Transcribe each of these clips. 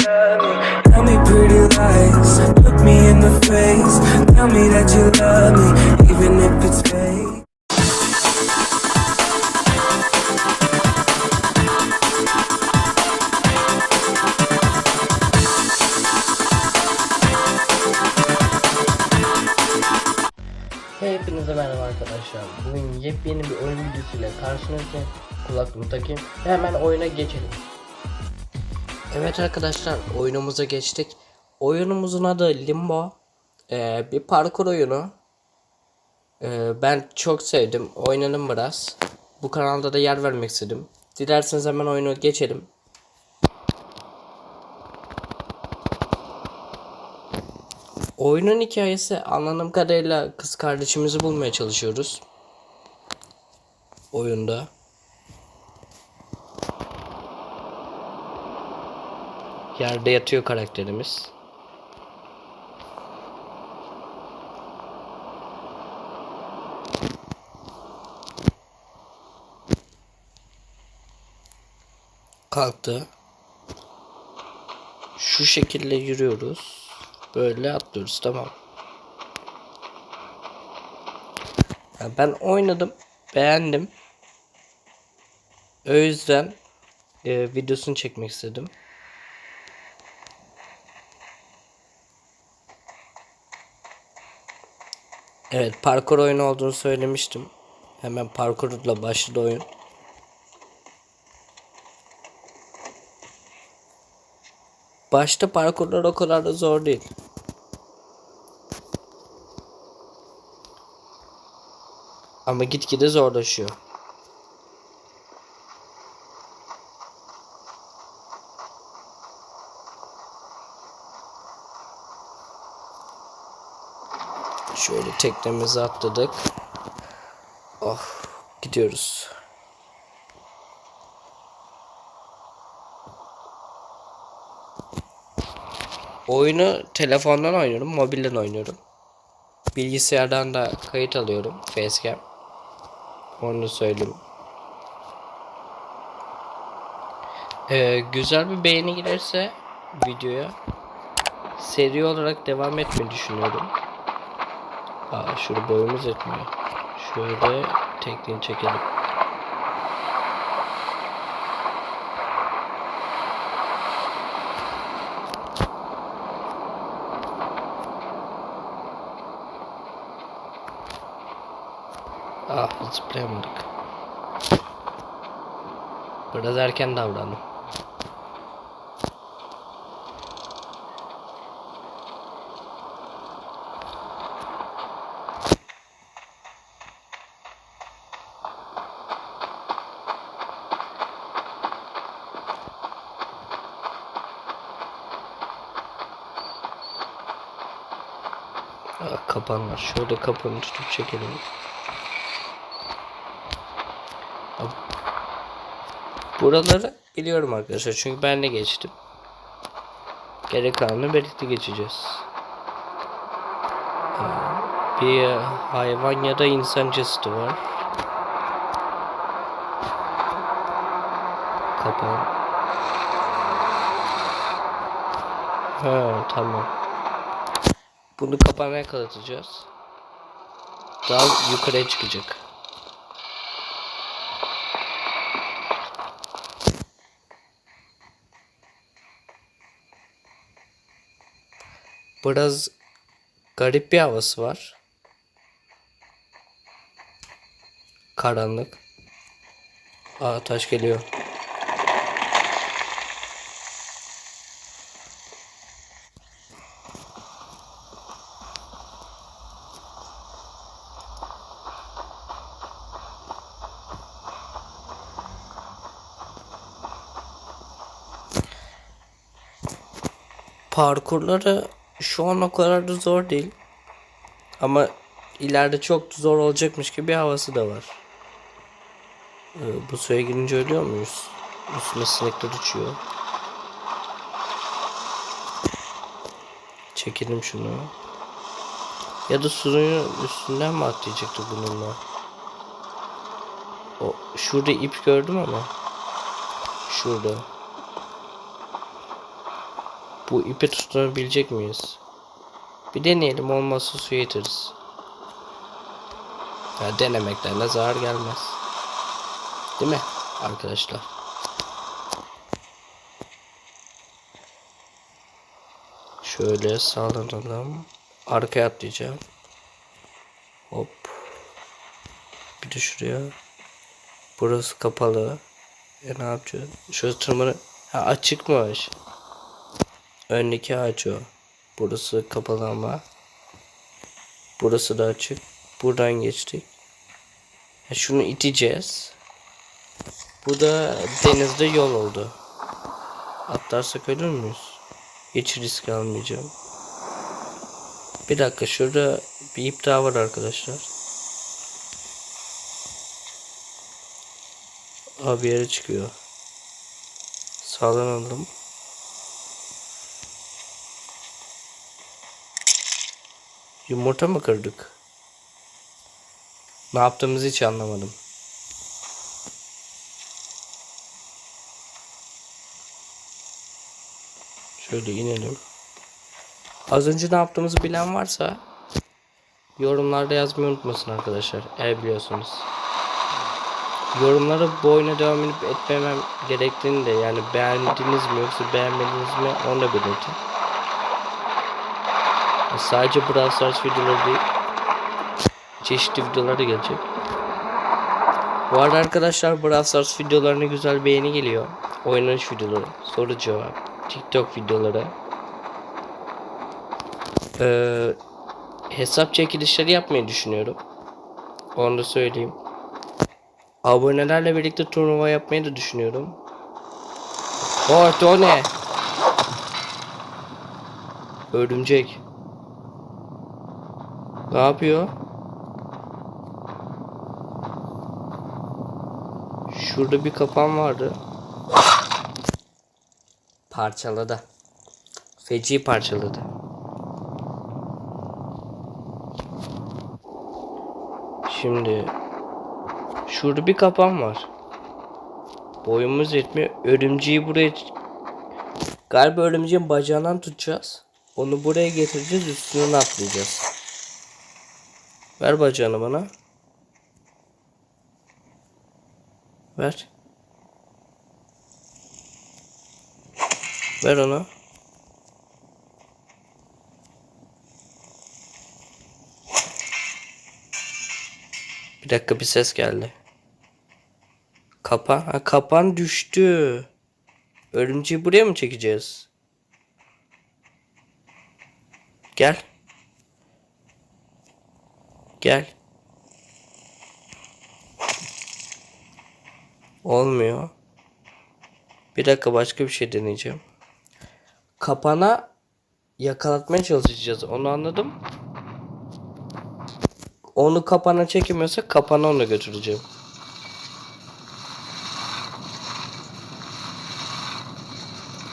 Tell me pretty lies. Look me in the face. Tell me that you love me, even if it's fake. Hepinize merhaba arkadaşlar. Bugün yepyeni bir oyun videosuyla karşınızdayım. Kulaklığımı takayım hemen oyuna geçelim. Evet arkadaşlar oyunumuza geçtik. Oyunumuzun adı Limbo. Ee, bir parkur oyunu. Ee, ben çok sevdim. Oynadım biraz. Bu kanalda da yer vermek istedim. Dilerseniz hemen oyunu geçelim. Oyunun hikayesi anladığım kadarıyla kız kardeşimizi bulmaya çalışıyoruz. Oyunda. Yerde yatıyor karakterimiz. Kalktı. Şu şekilde yürüyoruz. Böyle atlıyoruz tamam. Ya ben oynadım. Beğendim. O yüzden e, videosunu çekmek istedim. Evet parkur oyunu olduğunu söylemiştim. Hemen parkurla başladı oyun. Başta parkurlar o kadar da zor değil. Ama gitgide zorlaşıyor. Şöyle teknemizi atladık. Oh, gidiyoruz. Oyunu telefondan oynuyorum, mobilden oynuyorum. Bilgisayardan da kayıt alıyorum, facecam. Onu söyleyeyim. Ee, güzel bir beğeni gelirse videoya seri olarak devam etmeyi düşünüyorum. Aa, şurada boyumuz etmiyor. Şöyle tekniğini çekelim. Ah zıplayamadık. Biraz erken davrandım. Kapan var. Şöyle kapanı tutup çekelim. Buraları biliyorum arkadaşlar çünkü ben de geçtim. Geri kalanını birlikte geçeceğiz. Ee, Bir hayvan ya da insan cesedi var. Kapan. Ha tamam. Bunu kapana yakalatacağız. Daha yukarıya çıkacak. Biraz garip bir havası var. Karanlık. Aa taş geliyor. Parkurları şu an o kadar da zor değil. Ama ileride çok zor olacakmış gibi bir havası da var. Ee, bu suya girince ölüyor muyuz? Üstüne sinekler uçuyor. Çekelim şunu. Ya da suyun üstünden mi atlayacaktık bununla? O şurada ip gördüm ama. Şurada. Bu ipi tutturabilecek miyiz? Bir deneyelim olmazsa suya iteriz. Ya denemekten de zarar gelmez. Değil mi arkadaşlar? Şöyle sallanalım. Arkaya atlayacağım. Hop. Bir de. Burası kapalı. E ne yapacağız? Şurası tırmanı. Ha açıkmış. Öndeki ağaç o. Burası kapalı ama. Burası da açık. Buradan geçtik. Şunu iteceğiz. Bu da denizde yol oldu. Atlarsak ölür müyüz? Hiç risk almayacağım. Bir dakika şurada bir ip daha var arkadaşlar. Abi yere çıkıyor. Sağlanalım. Yumurta mı kırdık? Ne yaptığımızı hiç anlamadım. Şöyle inelim. Az önce ne yaptığımızı bilen varsa yorumlarda yazmayı unutmasın arkadaşlar. Eğer biliyorsunuz. Yorumlara bu oyuna devam edip etmemem gerektiğini de yani beğendiniz mi yoksa beğenmediniz mi onu da belirtin. Sadece Brawl Stars videoları değil çeşitli videolar da gelecek. Bu arada arkadaşlar Brawl Stars videolarına güzel beğeni geliyor. Oynanış videoları, soru cevap, TikTok videoları. Ee, hesap çekilişleri yapmayı düşünüyorum. Onu da söyleyeyim. Abonelerle birlikte turnuva yapmayı da düşünüyorum. Oh o ne? Örümcek. Ne yapıyor? Şurada bir kapan vardı. Parçaladı. Feci parçaladı. Şimdi şurada bir kapan var. Boyumuz yetmiyor. Örümceği buraya galiba örümceğin bacağından tutacağız. Onu buraya getireceğiz üstüne atlayacağız. Ver bacağını bana. Ver. Ver onu. Bir dakika bir ses geldi. Kapan. Ha, kapan düştü. Örümceği buraya mı çekeceğiz? Gel. Gel. Olmuyor. Bir dakika başka bir şey deneyeceğim. Kapana yakalatmaya çalışacağız. Onu anladım. Onu kapana çekemiyorsa kapana onu götüreceğim.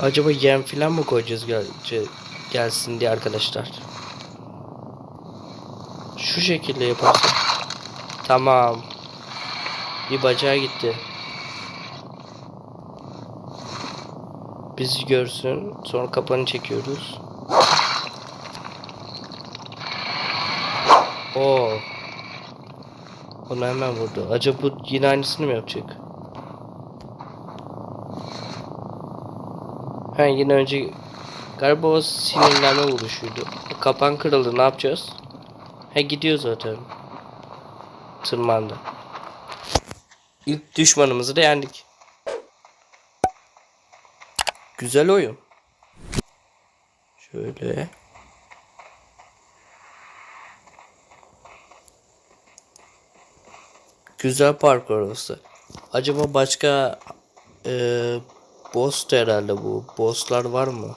Acaba yem filan mı koyacağız gel gelsin diye arkadaşlar. Şu şekilde yaparsak. Tamam. Bir bacağı gitti. Bizi görsün. Sonra kapanı çekiyoruz. Oo. Onu hemen vurdu. Acaba bu yine aynısını mı yapacak? Ha yine önce galiba o sinirlenme vuruşuydu. Kapan kırıldı ne yapacağız? He gidiyor zaten. Tırmandı. İlk düşmanımızı da yendik. Güzel oyun. Şöyle. Güzel parkur orası. Acaba başka eee boss herhalde bu. Bosslar var mı?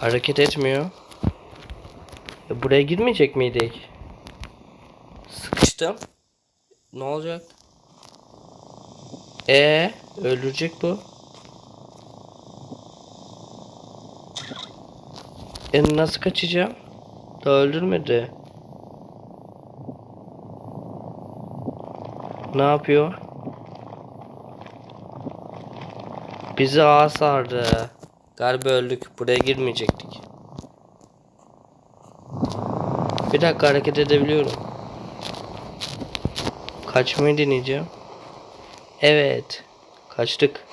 Hareket etmiyor. E, buraya girmeyecek miydik? Sıkıştım. Ne olacak? E öldürecek bu. E nasıl kaçacağım? Daha öldürmedi. Ne yapıyor? Bizi ağa sardı. Galiba öldük. Buraya girmeyecektik. Bir dakika hareket edebiliyorum. Kaçmayı deneyeceğim. Evet. Kaçtık.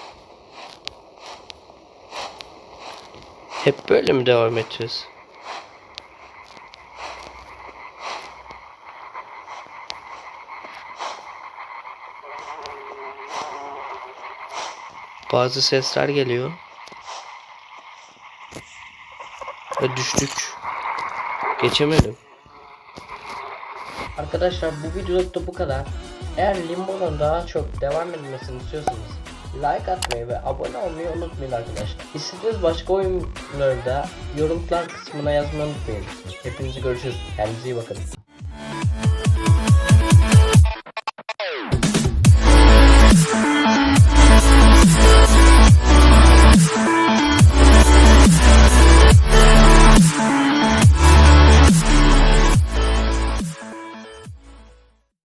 Hep böyle mi devam edeceğiz? Bazı sesler geliyor. Ve düştük. Geçemedim. Arkadaşlar bu videoluk bu kadar. Eğer Limbo'nun daha çok devam edilmesini istiyorsanız like atmayı ve abone olmayı unutmayın arkadaşlar. İstediğiniz başka oyunları da yorumlar kısmına yazmayı unutmayın. Hepinizi görüşürüz. Kendinize iyi bakın.